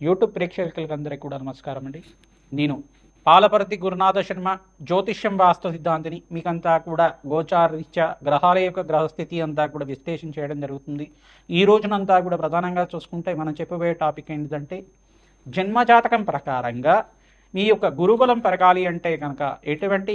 YouTube ప్రేక్షకులందరికీ కూడా నమస్కారం అండి. నేను పాలపరతి గురునాథ శర్మ జ్యోతిష్యం వాస్తు సిద్ధాంతిని మీకంతా కూడా గోచారీత్యా గ్రహాల యొక్క గ్రహస్థితి అంతా కూడా విశ్లేషణ చేయడం జరుగుతుంది. ఈ రోజునంతా కూడా ప్రధానంగా చూసుకుంటే మనం చెప్పబోయే టాపిక్ ఏంటంటే జన్మజాతకం ప్రకారంగా మీ యొక్క గురుబలం పెరగాలి అంటే కనుక ఎటువంటి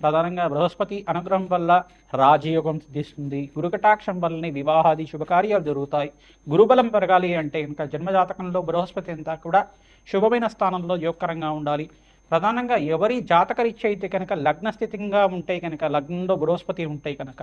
ప్రధానంగా బృహస్పతి అనుగ్రహం వల్ల రాజయోగం సిద్ధిస్తుంది. గురుకటాక్షం వల్లనే వివాహాది శుభకార్యాలు జరుగుతాయి. గురుబలం పెరగాలి అంటే ఇంకా జన్మజాతకంలో బృహస్పతి అంతా కూడా శుభమైన స్థానంలో యోగకరంగా ఉండాలి. ప్రధానంగా ఎవరి జాతకరీత్య అయితే కనుక లగ్నస్థితిగా ఉంటే కనుక లగ్నంలో బృహస్పతి ఉంటే కనుక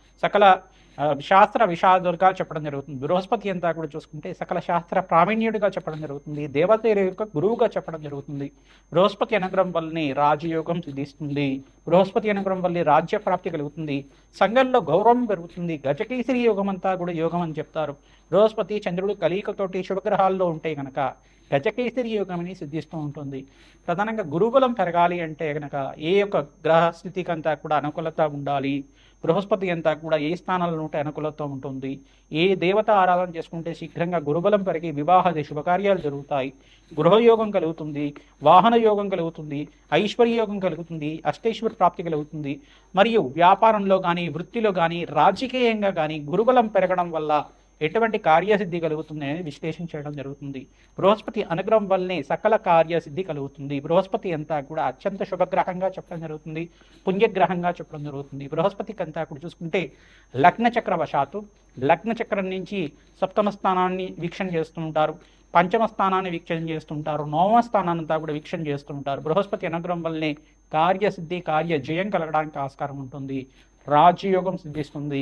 సకల శాస్త్ర విషాదులుగా చెప్పడం జరుగుతుంది. బృహస్పతి అంతా కూడా చూసుకుంటే సకల శాస్త్ర ప్రావీణ్యుడిగా చెప్పడం జరుగుతుంది. దేవత యొక్క గురువుగా చెప్పడం జరుగుతుంది. బృహస్పతి అనుగ్రహం వల్లనే రాజయోగం సిద్ధిస్తుంది. బృహస్పతి అనుగ్రహం వల్లే రాజ్య ప్రాప్తి కలుగుతుంది. సంఘంలో గౌరవం పెరుగుతుంది. గజకేసరి యోగం అంతా కూడా యోగం అని చెప్తారు. బృహస్పతి చంద్రుడు కలికతోటి శుభగ్రహాల్లో ఉంటే కనుక గజకేసరి యోగం అని సిద్ధిస్తూ ఉంటుంది. ప్రధానంగా గురుబలం పెరగాలి అంటే కనుక ఏ యొక్క గ్రహ స్థితికంతా కూడా అనుకూలత ఉండాలి. బృహస్పతి అంతా కూడా ఏ స్థానాలను ఉంటే అనుకూలత ఉంటుంది? ఏ దేవత ఆరాధన చేసుకుంటే శీఘ్రంగా గురుబలం పెరిగి వివాహాది శుభకార్యాలు జరుగుతాయి? గృహయోగం కలుగుతుంది వాహన యోగం కలుగుతుంది ఐశ్వర్య యోగం కలుగుతుంది అష్టేశ్వర ప్రాప్తి కలుగుతుంది. మరియు వ్యాపారంలో కానీ వృత్తిలో కానీ రాజకీయంగా కానీ గురుబలం పెరగడం వల్ల ఎటువంటి కార్యసిద్ధి కలుగుతుంది అనేది విశ్లేషణ చేయడం జరుగుతుంది. బృహస్పతి అనుగ్రహం వల్లనే సకల కార్యసిద్ధి కలుగుతుంది. బృహస్పతి అంతా కూడా అత్యంత శుభగ్రహంగా చెప్పడం జరుగుతుంది. పుణ్యగ్రహంగా చెప్పడం జరుగుతుంది. బృహస్పతికి అంతా కూడా చూసుకుంటే లగ్న చక్ర వశాత్తు లగ్న చక్రం నుంచి సప్తమ స్థానాన్ని వీక్షణ చేస్తూ ఉంటారు. పంచమ స్థానాన్ని వీక్షణ చేస్తుంటారు నవమ స్థానాన్ని అంతా కూడా వీక్షణ చేస్తుంటారు బృహస్పతి అనుగ్రహం వల్లనే కార్యసిద్ధి కార్య జయం కలగడానికి ఆస్కారం ఉంటుంది. రాజయోగం సిద్ధిస్తుంది.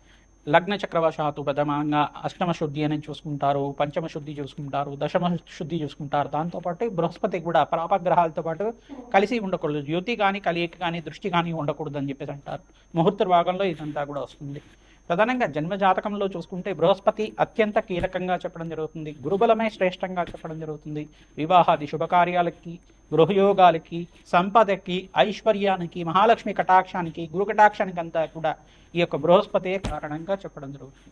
లగ్న చక్రవశాత్తు ప్రథమంగా అష్టమ శుద్ధి అని చూసుకుంటారు పంచమ శుద్ధి చూసుకుంటారు దశమ శుద్ధి చూసుకుంటారు. దాంతోపాటు బృహస్పతి కూడా పాపగ్రహాలతో పాటు కలిసి ఉండకూడదు. యుతి కానీ కలియక కానీ దృష్టి కానీ ఉండకూడదు అని చెప్పేసి అంటారు. ముహూర్త భాగంలో ఇదంతా కూడా వస్తుంది. ప్రధానంగా జన్మజాతకంలో చూసుకుంటే బృహస్పతి అత్యంత కీలకంగా చెప్పడం జరుగుతుంది. గురుబలమే శ్రేష్టంగా చెప్పడం జరుగుతుంది. వివాహాది శుభకార్యాలకి గృహయోగాలకి సంపదకి ఐశ్వర్యానికి మహాలక్ష్మి కటాక్షానికి గురు కటాక్షానికి అంతా కూడా ఈ యొక్క బృహస్పతే కారణంగా చెప్పడం జరుగుతుంది.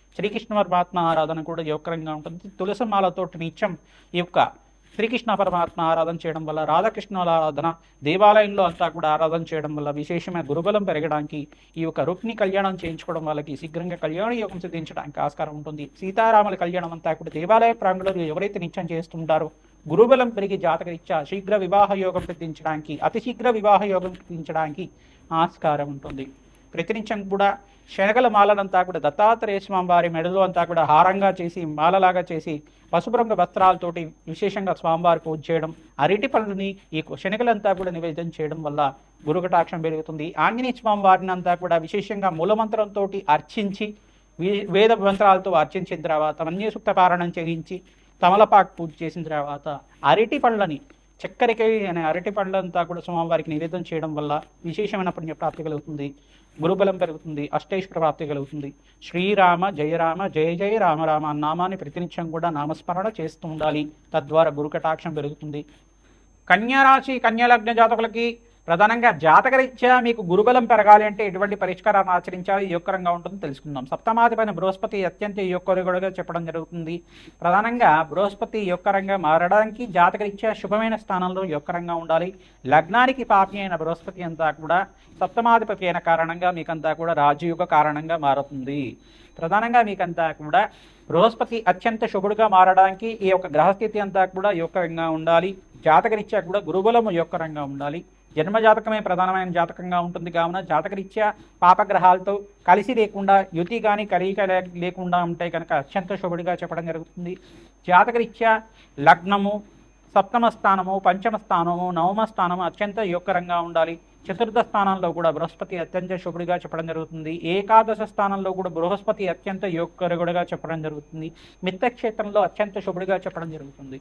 శ్రీకృష్ణ పరమాత్మ ఆరాధన కూడా యోగకరంగా ఉంటుంది. తులసమాలతో నిత్యం ఈ యొక్క శ్రీకృష్ణ పరమాత్మ ఆరాధన చేయడం వల్ల రాధాకృష్ణుల ఆరాధన దేవాలయంలో అంతా కూడా ఆరాధన చేయడం వల్ల విశేషమైన గురుబలం పెరగడానికి ఈ యొక్క రుక్ని కళ్యాణం చేయించుకోవడం వాళ్ళకి శీఘ్రంగా కళ్యాణ యోగం సిద్ధించడానికి ఆస్కారం ఉంటుంది. సీతారాముల కళ్యాణం అంతా కూడా దేవాలయ ప్రాంగణంలో ఎవరైతే నిత్యం చేస్తుంటారో గురుబలం పెరిగి జాతకరీత్యా శీఘ్ర వివాహ యోగం సిద్ధించడానికి అతి శీఘ్ర వివాహ యోగం సిద్ధించడానికి ఆస్కారం ఉంటుంది. ప్రతినిత్యం కూడా శనగల మాలనంతా కూడా దత్తాత్రేయ స్వామి వారి మెడలో అంతా కూడా హారంగా చేసి మాలలాగా చేసి పసుపు రంగు వస్త్రాలతోటి విశేషంగా స్వామివారి పూజ చేయడం అరటి పనులని ఈ శనగలంతా కూడా నివేదన చేయడం వల్ల గురుకటాక్షం పెరుగుతుంది. ఆంజనేయ స్వామి వారిని అంతా కూడా విశేషంగా మూలమంత్రంతో అర్చించి వే- వేద మంత్రాలతో అర్చించిన తర్వాత మన్యసూక్త పారాయణం చేయించి తమలపాకు పూజ చేసిన తర్వాత అరటి పళ్ళని చక్కెరకాయ అనే అరటి పండ్లంతా కూడా స్వామివారికి నివేదం చేయడం వల్ల విశేషమైన పుణ్యప్రాప్తి కలుగుతుంది. గురుబలం పెరుగుతుంది. అష్టైశ్వర ప్రాప్తి కలుగుతుంది. శ్రీరామ జయరామ జయ జయ రామ రామ నామాన్ని ప్రతినిత్యం కూడా నామస్మరణ చేస్తూ ఉండాలి. తద్వారా గురుకటాక్షం పెరుగుతుంది. కన్యారాశి కన్యాలగ్న జాతకులకి ప్రధానంగా జాతకరీత్యా మీకు గురుబలం పెరగాలి అంటే ఎటువంటి పరిష్కారాన్ని ఆచరించాలి? యోగకరంగా ఉంటుందో తెలుసుకుందాం. సప్తమాధిపైన బృహస్పతి అత్యంత యోగకరుగా చెప్పడం జరుగుతుంది. ప్రధానంగా బృహస్పతి యోగకరంగా మారడానికి జాతకరీత్యా శుభమైన స్థానంలో యోగకరంగా ఉండాలి. లగ్నానికి పాపి అయిన బృహస్పతి అంతా కూడా సప్తమాధిపతి అయిన కారణంగా మీకంతా కూడా రాజయోగ కారణంగా మారుతుంది. ప్రధానంగా మీకంతా కూడా బృహస్పతి అత్యంత శుభుడుగా మారడానికి ఈ యొక్క గ్రహస్థితి అంతా కూడా యోగకరంగా ఉండాలి. జాతకరీత్యా కూడా గురుబలము యోగకరంగా ఉండాలి. జన్మ జాతకమే ప్రధానమైన జాతకంగా ఉంటుంది. కావున జాతకరీత్యా పాపగ్రహాలతో కలిసి లేకుండా యుతి కానీ కలియిక లేకుండా ఉంటే కనుక అత్యంత శుభుడిగా చెప్పడం జరుగుతుంది. జాతకరీత్యా లగ్నము సప్తమ స్థానము పంచమ స్థానము నవమ స్థానము అత్యంత యోగకరంగా ఉండాలి. చతుర్థ స్థానంలో కూడా బృహస్పతి అత్యంత శుభుడిగా చెప్పడం జరుగుతుంది. ఏకాదశ స్థానంలో కూడా బృహస్పతి అత్యంత యోగకరుడుగా చెప్పడం జరుగుతుంది. మిత్రక్షేత్రంలో అత్యంత శుభుడిగా చెప్పడం జరుగుతుంది.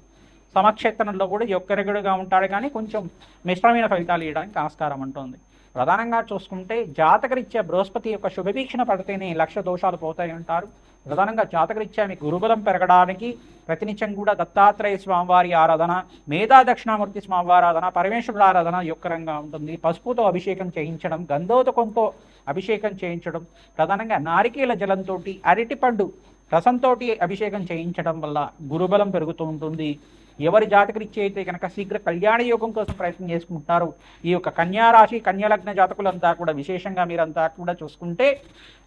సమక్షేత్రంలో కూడా యొక్కరగుడుగా ఉంటాడు కానీ కొంచెం మిశ్రమైన ఫలితాలు ఇవ్వడానికి ఆస్కారం ఉంటుంది ప్రధానంగా చూసుకుంటే జాతకరీత్యా బృహస్పతి యొక్క శుభవీక్షణ పడితేనే లక్ష దోషాలు పోతాయి అంటారు. ప్రధానంగా జాతకరీత్యా మీ గురుబలం పెరగడానికి ప్రతినిత్యం కూడా దత్తాత్రేయ స్వామివారి ఆరాధన మేధా దక్షిణామూర్తి స్వామివారి ఆరాధన పరమేశ్వరుడు ఆరాధన యొక్కరంగా ఉంటుంది. పసుపుతో అభిషేకం చేయించడం గంధోదకంతో అభిషేకం చేయించడం ప్రధానంగా నారికేల జలంతో అరటిపండు రసంతో అభిషేకం చేయించడం వల్ల గురుబలం పెరుగుతూ ఉంటుంది. ఎవరి జాతకరీత్యా అయితే కనుక శీఘ్ర కళ్యాణ యోగం కోసం ప్రయత్నం చేసుకుంటారు ఈ యొక్క కన్యారాశి కన్యాలగ్న జాతకులంతా కూడా విశేషంగా మీరంతా కూడా చూసుకుంటే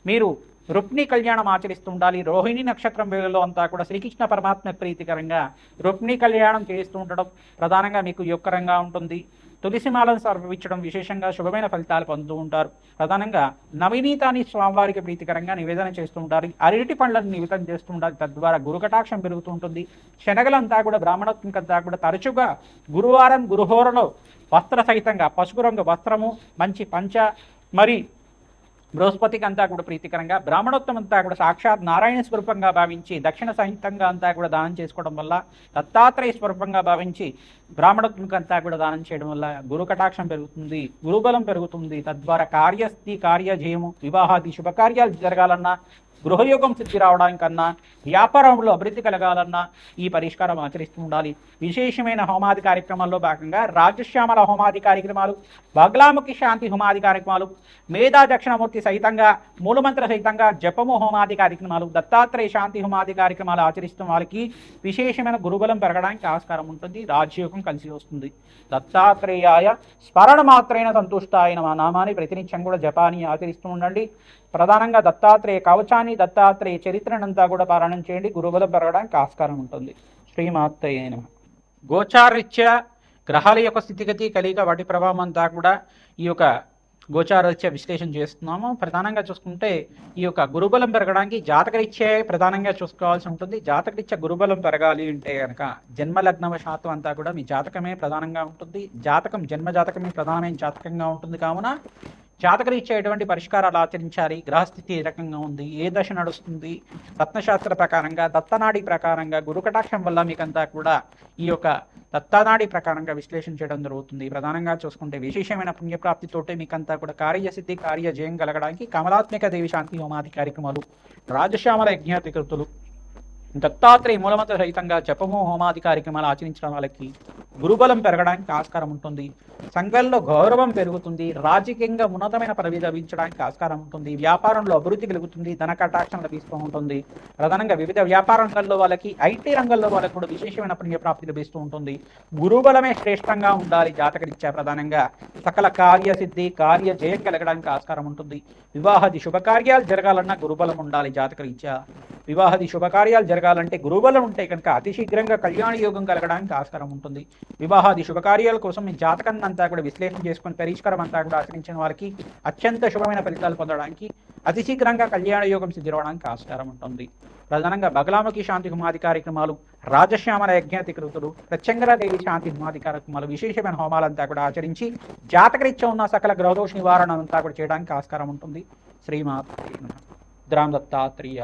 మీరు రుక్ని కళ్యాణం ఆచరిస్తుండాలి రోహిణి నక్షత్రం వేళలో అంతా కూడా శ్రీకృష్ణ పరమాత్మ ప్రీతికరంగా రుక్ని కళ్యాణం చేస్తూ ఉండడం ప్రధానంగా మీకు యొక్కరంగా ఉంటుంది. తులసిమాలను సమర్పించడం విశేషంగా శుభమైన ఫలితాలు పొందుతూ ఉంటారు. ప్రధానంగా నవనీతాన్ని స్వామివారికి ప్రీతికరంగా నివేదన చేస్తూ ఉంటారు. అరటి పండ్లను నివేదన చేస్తూ ఉంటారు. తద్వారా గురుకటాక్షం పెరుగుతూ ఉంటుంది. శనగలంతా కూడా బ్రాహ్మణత్వంకంతా కూడా తరచుగా గురువారం గురుహోరలో వస్త్ర సహితంగా పసుపు రంగు వస్త్రము మంచి పంచ మరి బృహస్పతికి అంతా కూడా ప్రీతికరంగా బ్రాహ్మణోత్తం అంతా కూడా సాక్షాత్ నారాయణ స్వరూపంగా భావించి దక్షిణ సహితంగా అంతా కూడా దానం చేసుకోవడం వల్ల దత్తాత్రేయ స్వరూపంగా భావించి బ్రాహ్మణోత్మకి అంతా కూడా దానం చేయడం వల్ల గురు కటాక్షం పెరుగుతుంది గురుబలం పెరుగుతుంది. తద్వారా కార్యస్థి కార్యజయము వివాహాది శుభకార్యాలు జరగాలన్నా గృహయోగం సిద్ధి రావడానికన్నా వ్యాపారంలో అభివృద్ధి కలగాలన్నా ఈ పరిష్కారం ఆచరిస్తూ ఉండాలి. విశేషమైన హోమాది కార్యక్రమాల్లో భాగంగా రాజశ్యామల హోమాది కార్యక్రమాలు బగ్లాముఖి శాంతి హోమాది కార్యక్రమాలు మేధా దక్షిణమూర్తి సహితంగా మూలమంత్ర సహితంగా జపము హోమాది కార్యక్రమాలు దత్తాత్రేయ శాంతి హోమాది కార్యక్రమాలు ఆచరిస్తున్న వాళ్ళకి విశేషమైన గురుబలం పెరగడానికి ఆస్కారం ఉంటుంది రాజయోగం కలిసి వస్తుంది. దత్తాత్రేయాయ స్మరణ మాత్రమే సంతుష్ట ఆయన మా నామాన్ని ప్రతినిత్యం కూడా జపాని ఆచరిస్తూ ఉండండి. ప్రధానంగా దత్తాత్రేయ కవచాన్ని దత్తాత్రేయ చరిత్రనంతా కూడా పారాయణం చేయండి. గురుబలం పెరగడానికి ఆస్కారం ఉంటుంది. శ్రీమాత్రయ్య నమః. గోచారరీత్యా గ్రహాల యొక్క స్థితిగతి కలిగ వాటి ప్రభావం అంతా కూడా ఈ యొక్క గోచారరీత్యా విశ్లేషణ చేస్తున్నాము. ప్రధానంగా చూసుకుంటే ఈ యొక్క గురుబలం పెరగడానికి జాతకరీత్యే ప్రధానంగా చూసుకోవాల్సి ఉంటుంది. జాతకరీత్యా గురుబలం పెరగాలి అంటే కనుక జన్మలగ్నవ శాతం అంతా కూడా మీ జాతకమే ప్రధానంగా ఉంటుంది. జాతకం జన్మ జాతకమే ప్రధానమైన జాతకంగా ఉంటుంది. కావున జాతకరీత్యాటువంటి పరిష్కారాలు ఆచరించాలి. గ్రహస్థితి ఏ రకంగా ఉంది? ఏ దశ నడుస్తుంది? రత్నశాస్త్ర ప్రకారంగా దత్తనాడి ప్రకారంగా గురుకటాక్షం వల్ల మీకంతా కూడా ఈ యొక్క దత్తనాడి ప్రకారంగా విశ్లేషణ చేయడం జరుగుతుంది. ప్రధానంగా చూసుకుంటే విశేషమైన పుణ్యప్రాప్తితోటే మీకంతా కూడా కార్యసిద్ధి కార్యజయం కలగడానికి కమలాత్మిక దేవి శాంతి హోమాది కార్యక్రమాలు రాజశ్యామల యజ్ఞాధికృతులు దత్తాత్రేయ మూలమత సహితంగా జపము హోమాది కార్యక్రమాలు ఆచరించిన వాళ్ళకి గురుబలం పెరగడానికి ఆస్కారం ఉంటుంది. సంఘంలో గౌరవం పెరుగుతుంది. రాజకీయంగా ఉన్నతమైన పదవి లభించడానికి ఆస్కారం ఉంటుంది. వ్యాపారంలో అభివృద్ధి కలుగుతుంది. ధన కటాక్షం లభిస్తూ ఉంటుంది. ప్రధానంగా వివిధ వ్యాపార రంగంలో వాళ్ళకి ఐటీ రంగంలో వాళ్ళకి కూడా విశేషమైన పుణ్యప్రాప్తి లభిస్తూ ఉంటుంది. గురుబలమే శ్రేష్టంగా ఉండాలి జాతకరీత్యా ప్రధానంగా. సకల కార్యసిద్ధి కార్య జయం కలగడానికి ఆస్కారం ఉంటుంది. వివాహాది శుభకార్యాలు జరగాలన్నా గురుబలం ఉండాలి జాతకరీత్యా. వివాహాది శుభకార్యాలు జరగాలంటే గురుబలం ఉంటే కనుక అతి శీఘ్రంగా కళ్యాణ యోగం కలగడానికి ఆస్కారం ఉంటుంది. వివాహాది శుభకార్యాల కోసం మీ జాతకాన్ని అంతా కూడా విశ్లేషణ చేసుకుని పరిష్కారం అంతా కూడా ఆచరించిన వారికి అత్యంత శుభమైన ఫలితాలు పొందడానికి అతి శీఘ్రంగా కళ్యాణ యోగం సిద్ధిరవడానికి ఆస్కారం ఉంటుంది. ప్రధానంగా బగలాముఖి శాంతి హుమాది కార్యక్రమాలు రాజశ్యామల యజ్ఞాతి కృతులు ప్రత్యంగరాదేవి శాంతి హుమాది కార్యక్రమాలు విశేషమైన హోమాలంతా కూడా ఆచరించి జాతకరీత్యా ఉన్న సకల గ్రహదోష నివారణ అంతా కూడా చేయడానికి ఆస్కారం ఉంటుంది. శ్రీమాత ద్రామ్ దత్తాత్రేయ